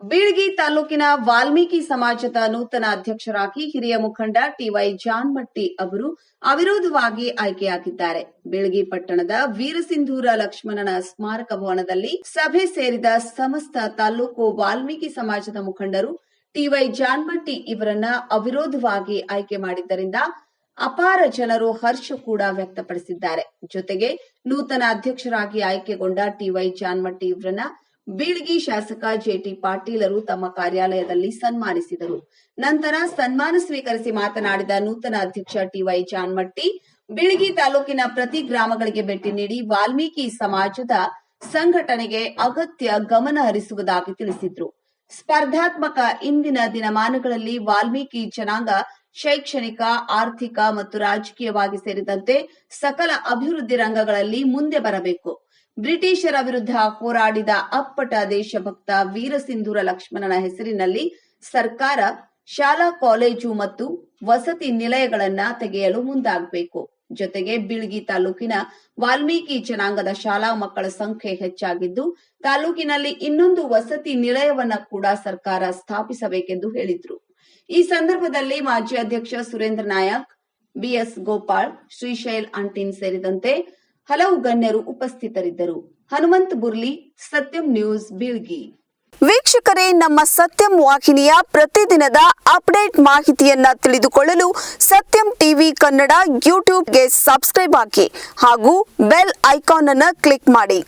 ಬೀಳ್ಗಿ ತಾಲೂಕಿನ ವಾಲ್ಮೀಕಿ ಸಮಾಜದ ನೂತನ ಅಧ್ಯಕ್ಷರಾಗಿ ಹಿರಿಯ ಮುಖಂಡ ಟಿವೈ ಜಾನ್ಮಟ್ಟಿ ಅವರು ಅವಿರೋಧವಾಗಿ ಆಯ್ಕೆಯಾಗಿದ್ದಾರೆ. ಬೀಳ್ಗಿ ಪಟ್ಟಣದ ವೀರಸಿಂಧೂರ ಲಕ್ಷ್ಮಣನ ಸ್ಮಾರಕ ಭವನದಲ್ಲಿ ಸಭೆ ಸೇರಿದ ಸಮಸ್ತ ತಾಲೂಕು ವಾಲ್ಮೀಕಿ ಸಮಾಜದ ಮುಖಂಡರು ಟಿವೈ ಜಾನ್ಮಟ್ಟಿ ಇವರನ್ನ ಅವಿರೋಧವಾಗಿ ಆಯ್ಕೆ ಮಾಡಿದ್ದರಿಂದ ಅಪಾರ ಜನರು ಹರ್ಷ ಕೂಡ ವ್ಯಕ್ತಪಡಿಸಿದ್ದಾರೆ. ಜೊತೆಗೆ ನೂತನ ಅಧ್ಯಕ್ಷರಾಗಿ ಆಯ್ಕೆಗೊಂಡ ಟಿವೈ ಜಾನ್ಮಟ್ಟಿ ಇವರನ್ನ ಬೀಳ್ಗಿ ಶಾಸಕ ಜೆಟಿ ಪಾಟೀಲರು ತಮ್ಮ ಕಾರ್ಯಾಲಯದಲ್ಲಿ ಸನ್ಮಾನಿಸಿದರು. ನಂತರ ಸನ್ಮಾನ ಸ್ವೀಕರಿಸಿ ಮಾತನಾಡಿದ ನೂತನ ಅಧ್ಯಕ್ಷ ಟಿವೈ ಜಾನ್ಮಟ್ಟಿ, ಬೀಳ್ಗಿ ತಾಲೂಕಿನ ಪ್ರತಿ ಗ್ರಾಮಗಳಿಗೆ ಭೇಟಿ ನೀಡಿ ವಾಲ್ಮೀಕಿ ಸಮಾಜದ ಸಂಘಟನೆಗೆ ಅಗತ್ಯ ಗಮನ ಹರಿಸುವುದಾಗಿ ತಿಳಿಸಿದ್ರು. ಸ್ಪರ್ಧಾತ್ಮಕ ಇಂದಿನ ದಿನಮಾನಗಳಲ್ಲಿ ವಾಲ್ಮೀಕಿ ಜನಾಂಗ ಶೈಕ್ಷಣಿಕ, ಆರ್ಥಿಕ ಮತ್ತು ರಾಜಕೀಯವಾಗಿ ಸೇರಿದಂತೆ ಸಕಲ ಅಭಿವೃದ್ಧಿ ರಂಗಗಳಲ್ಲಿ ಮುಂದೆ ಬರಬೇಕು. ಬ್ರಿಟಿಷರ ವಿರುದ್ಧ ಹೋರಾಡಿದ ಅಪ್ಪಟ ದೇಶಭಕ್ತ ವೀರಸಿಂಧೂರ ಲಕ್ಷ್ಮಣನ ಹೆಸರಿನಲ್ಲಿ ಸರ್ಕಾರ ಶಾಲಾ, ಕಾಲೇಜು ಮತ್ತು ವಸತಿ ನಿಲಯಗಳನ್ನ ತೆಗೆಯಲು ಮುಂದಾಗಬೇಕು. ಜೊತೆಗೆ ಬಿಳ್ಗಿ ತಾಲೂಕಿನ ವಾಲ್ಮೀಕಿ ಜನಾಂಗದ ಶಾಲಾ ಮಕ್ಕಳ ಸಂಖ್ಯೆ ಹೆಚ್ಚಾಗಿದ್ದು, ತಾಲೂಕಿನಲ್ಲಿ ಇನ್ನೊಂದು ವಸತಿ ನಿಲಯವನ್ನ ಕೂಡ ಸರ್ಕಾರ ಸ್ಥಾಪಿಸಬೇಕೆಂದು ಹೇಳಿದ್ರು. ಈ ಸಂದರ್ಭದಲ್ಲಿ ಮಾಜಿ ಅಧ್ಯಕ್ಷ ಸುರೇಂದ್ರ ನಾಯಕ್, ಬಿಎಸ್ ಗೋಪಾಲ್, ಶ್ರೀಶೈಲ್ ಅಂಟಿನ್ ಸೇರಿದಂತೆ ಹಲವು ಗಣ್ಯರು ಉಪಸ್ಥಿತರಿದ್ದರು. ಹನುಮಂತ್ ಬುರ್ಲಿ, ಸತ್ಯಂ ನ್ಯೂಸ್, ಬೀಳ್ಗಿ. ವೀಕ್ಷಕರೇ, ನಮ್ಮ ಸತ್ಯಂ ವಾಹಿನಿಯ ಪ್ರತಿದಿನದ ಅಪ್ಡೇಟ್ ಮಾಹಿತಿಯನ್ನ ತಿಳಿದುಕೊಳ್ಳಲು ಸತ್ಯಂ ಟಿವಿ ಕನ್ನಡ ಯೂಟ್ಯೂಬ್ಗೆ ಸಬ್ಸ್ಕ್ರೈಬ್ ಹಾಕಿ ಹಾಗೂ ಬೆಲ್ ಐಕಾನ್ ಅನ್ನು ಕ್ಲಿಕ್ ಮಾಡಿ.